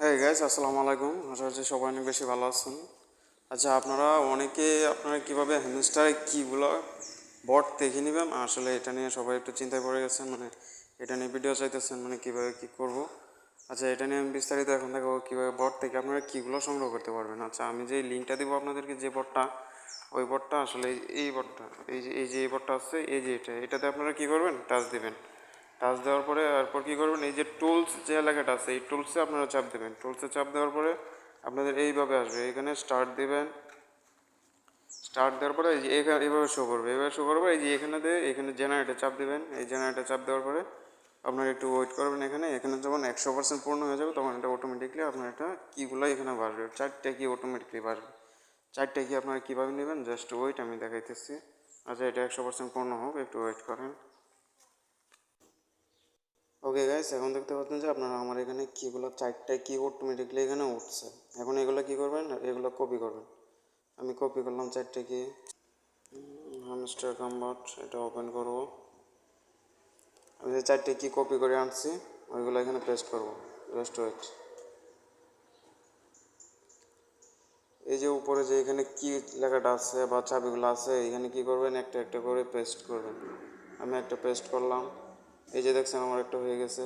হ্যাঁ গাইজ আসসালামু আলাইকুম। আশা করছি সবাই অনেক বেশি ভালো আছেন। আচ্ছা আপনারা অনেকে আপনারা কীভাবে হ্যামস্টারে কীগুলো বট দেখে নেবেন? আসলে এটা নিয়ে সবাই একটু চিন্তায় পড়ে গেছেন মানে এটা নিয়ে ভিডিও চাইতেছেন মানে কীভাবে কী করব? আচ্ছা এটা নিয়ে আমি বিস্তারিত এখন দেখাবো কীভাবে বট থেকে আপনারা কীগুলো সংগ্রহ করতে পারবেন। আচ্ছা আমি যে লিঙ্কটা দেবো আপনাদেরকে, যে বটটা ওই বটটা আসলে এই- এই বটটা এই যে এই যে এই বটটা আছে, এই যে এটা, এটাতে আপনারা কী করবেন? টাচ দিবেন। টাচ দেওয়ার পরে এরপর কী করবেন? এই যে টুলস যে এলাকাটা আছে, এই টুলসে আপনারা চাপ দেবেন। টুলসে চাপ দেওয়ার পরে আপনাদের এইভাবে আসবে। এখানে স্টার্ট দেবেন। স্টার্ট দেওয়ার পরে এই যে এখানে এইভাবে শো করবে। এভাবে শো করবে এই যে এখানে দিয়ে এখানে জেনারেটে চাপ দেবেন। এই জেনারেটে চাপ দেওয়ার পরে আপনারা একটু ওয়েট করবেন এখানে। এখানে যখন একশো পার্সেন্ট পূর্ণ হয়ে যাবে, তখন এটা অটোমেটিকলি আপনার এটা কীগুলো এখানে বাড়বে। চারটে কি অটোমেটিকলি বাড়বে? চারটে কি আপনারা কীভাবে নেবেন? জাস্ট ওয়েট আমি দেখাইতেছি। আচ্ছা এটা একশো পার্সেন্ট পূর্ণ হোক, একটু ওয়েট করেন। ওকে গাইস এখন দেখতে পাচ্ছেন যে আপনারা আমার এখানে কীগুলো চারটে কি অটোমেটিকলি এখানে উঠছে। এখন এগুলো কি করবেন? এগুলো কপি করবেন। আমি কপি করলাম চারটে কি? হামস্টার কম্বাট এটা ওপেন করব। আমি যে চারটে কি কপি করে আনছি, ওইগুলো এখানে পেস্ট করব। জাস্ট ওয়েট এই যে উপরে যে এখানে কি লেখাটা আছে বা চাবিগুলো আছে, এখানে কি করবেন? একটা একটা করে পেস্ট করবেন। আমি একটা পেস্ট করলাম। এই যে দেখছেন আমার একটা হয়ে গেছে।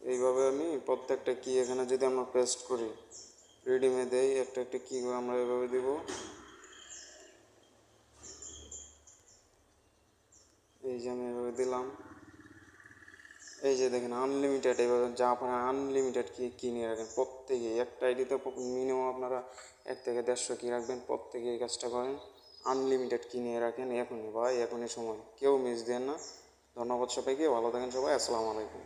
এইভাবে আমি প্রত্যেকটা কি এখানে যদি আমরা পেস্ট করি রেডিমে দেই একটা একটা কি আমরা এভাবে দিব। এই যে আমি এভাবে দিলাম। এই যে দেখেন আনলিমিটেড এভাবে যা আপনারা আনলিমিটেড কি কিনে রাখেন প্রত্যেকে একটা আইডিতে মিনিমাম আপনারা এক থেকে দেড়শো কি রাখবেন প্রত্যেকে এই কাজটা করেন। আনলিমিটেড কিনে রাখেন, এখনই ভাই, এখনই সময়, কেউ মিস দেন না। ধন্যবাদ সবাইকে ভালো থাকেন সবাই আসসালামু আলাইকুম।